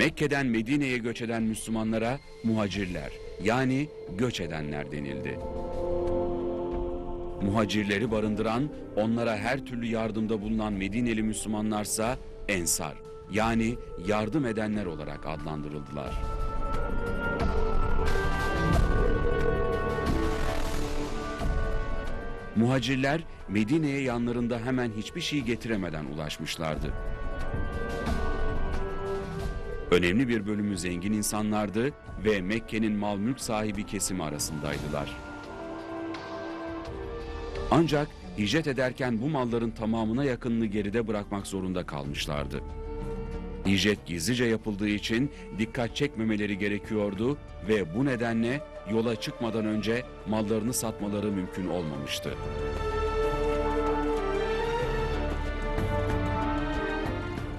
Mekke'den Medine'ye göç eden Müslümanlara muhacirler yani göç edenler denildi. Muhacirleri barındıran, onlara her türlü yardımda bulunan Medineli Müslümanlarsa ensar yani yardım edenler olarak adlandırıldılar. Muhacirler Medine'ye yanlarında hemen hiçbir şey getiremeden ulaşmışlardı. Önemli bir bölümü zengin insanlardı ve Mekke'nin mal mülk sahibi kesimi arasındaydılar. Ancak hicret ederken bu malların tamamına yakınını geride bırakmak zorunda kalmışlardı. Hicret gizlice yapıldığı için dikkat çekmemeleri gerekiyordu ve bu nedenle yola çıkmadan önce mallarını satmaları mümkün olmamıştı.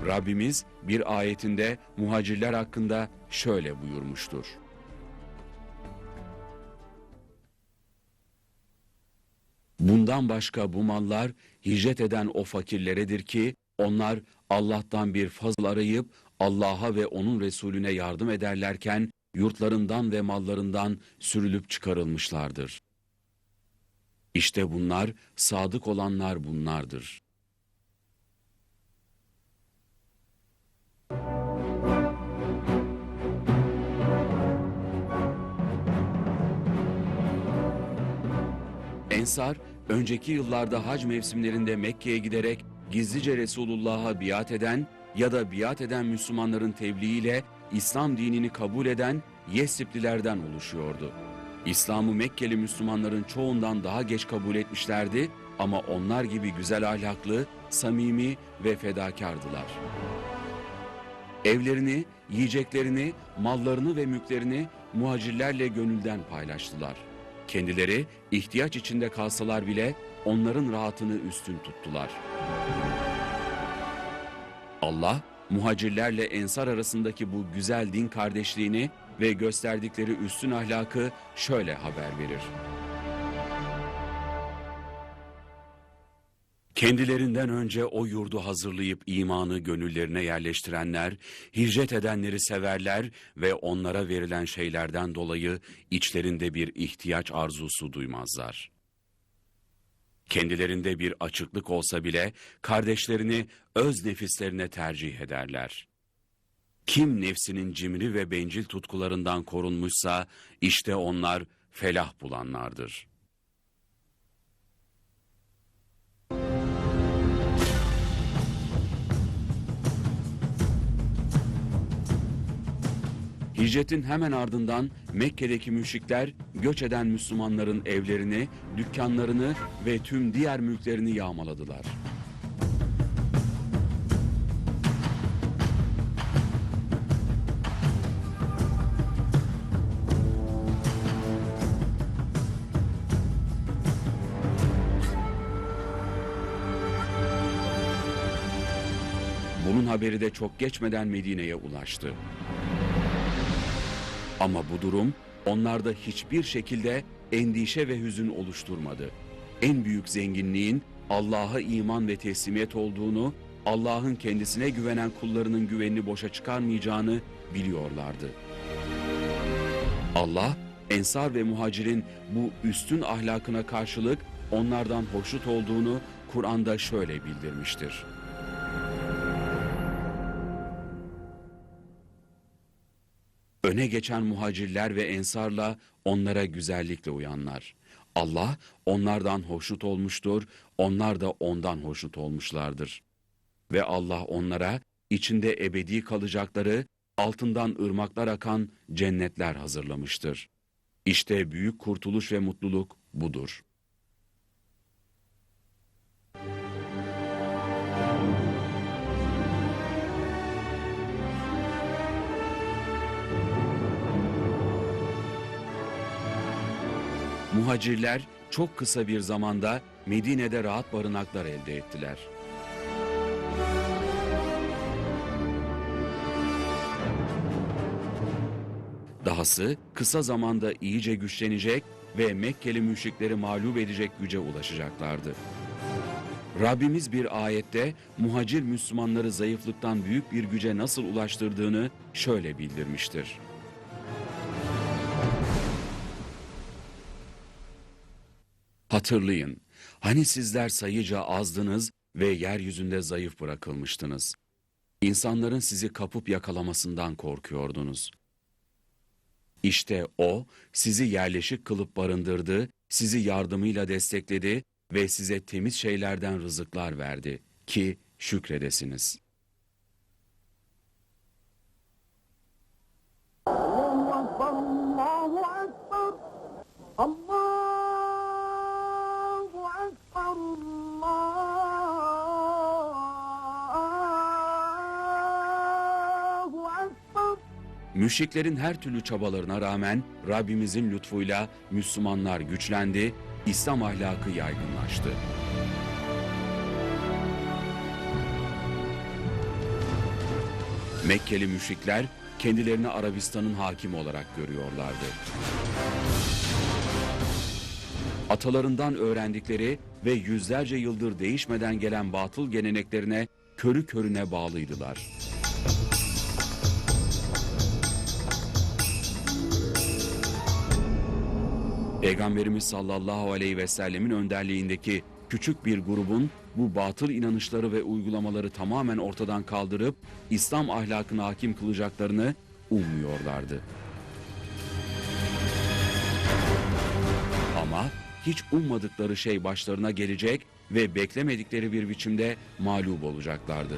Rabbimiz bir ayetinde muhacirler hakkında şöyle buyurmuştur. Bundan başka bu mallar hicret eden o fakirleredir ki onlar Allah'tan bir fazıl arayıp Allah'a ve onun Resulüne yardım ederlerken yurtlarından ve mallarından sürülüp çıkarılmışlardır. İşte bunlar sadık olanlar bunlardır. Ensar, önceki yıllarda hac mevsimlerinde Mekke'ye giderek gizlice Resulullah'a biat eden ya da biat eden Müslümanların tebliğiyle İslam dinini kabul eden Yesriplilerden oluşuyordu. İslam'ı Mekkeli Müslümanların çoğundan daha geç kabul etmişlerdi ama onlar gibi güzel ahlaklı, samimi ve fedakardılar. Evlerini, yiyeceklerini, mallarını ve mülklerini muhacirlerle gönülden paylaştılar. Kendileri ihtiyaç içinde kalsalar bile onların rahatını üstün tuttular. Allah, muhacirlerle ensar arasındaki bu güzel din kardeşliğini ve gösterdikleri üstün ahlakı şöyle haber verir. Kendilerinden önce o yurdu hazırlayıp imanı gönüllerine yerleştirenler, hicret edenleri severler ve onlara verilen şeylerden dolayı içlerinde bir ihtiyaç arzusu duymazlar. Kendilerinde bir açıklık olsa bile kardeşlerini öz nefislerine tercih ederler. Kim nefsinin cimri ve bencil tutkularından korunmuşsa işte onlar felah bulanlardır.'' Hicretin hemen ardından Mekke'deki müşrikler göç eden Müslümanların evlerini, dükkanlarını ve tüm diğer mülklerini yağmaladılar. Bunun haberi de çok geçmeden Medine'ye ulaştı. Ama bu durum onlarda hiçbir şekilde endişe ve hüzün oluşturmadı. En büyük zenginliğin Allah'a iman ve teslimiyet olduğunu, Allah'ın kendisine güvenen kullarının güvenini boşa çıkarmayacağını biliyorlardı. Allah, Ensar ve Muhacir'in bu üstün ahlakına karşılık onlardan hoşnut olduğunu Kur'an'da şöyle bildirmiştir. Öne geçen muhacirler ve ensarla onlara güzellikle uyanlar. Allah onlardan hoşnut olmuştur, onlar da ondan hoşnut olmuşlardır. Ve Allah onlara içinde ebedi kalacakları, altından ırmaklar akan cennetler hazırlamıştır. İşte büyük kurtuluş ve mutluluk budur.'' Muhacirler çok kısa bir zamanda Medine'de rahat barınaklar elde ettiler. Dahası kısa zamanda iyice güçlenecek ve Mekkeli müşrikleri mağlup edecek güce ulaşacaklardı. Rabbimiz bir ayette muhacir Müslümanları zayıflıktan büyük bir güce nasıl ulaştırdığını şöyle bildirmiştir. Hatırlayın, hani sizler sayıca azdınız ve yeryüzünde zayıf bırakılmıştınız. İnsanların sizi kapıp yakalamasından korkuyordunuz. İşte O, sizi yerleşik kılıp barındırdı, sizi yardımıyla destekledi ve size temiz şeylerden rızıklar verdi ki şükredesiniz.'' Allah Müşriklerin her türlü çabalarına rağmen Rabbimizin lütfuyla Müslümanlar güçlendi, İslam ahlakı yaygınlaştı. Mekkeli müşrikler kendilerini Arabistan'ın hakimi olarak görüyorlardı. Atalarından öğrendikleri ve yüzlerce yıldır değişmeden gelen batıl geleneklerine körü körüne bağlıydılar. Peygamberimiz sallallahu aleyhi ve sellemin önderliğindeki küçük bir grubun bu batıl inanışları ve uygulamaları tamamen ortadan kaldırıp İslam ahlakına hakim kılacaklarını ummuyorlardı. Ama hiç ummadıkları şey başlarına gelecek ve beklemedikleri bir biçimde mağlup olacaklardı.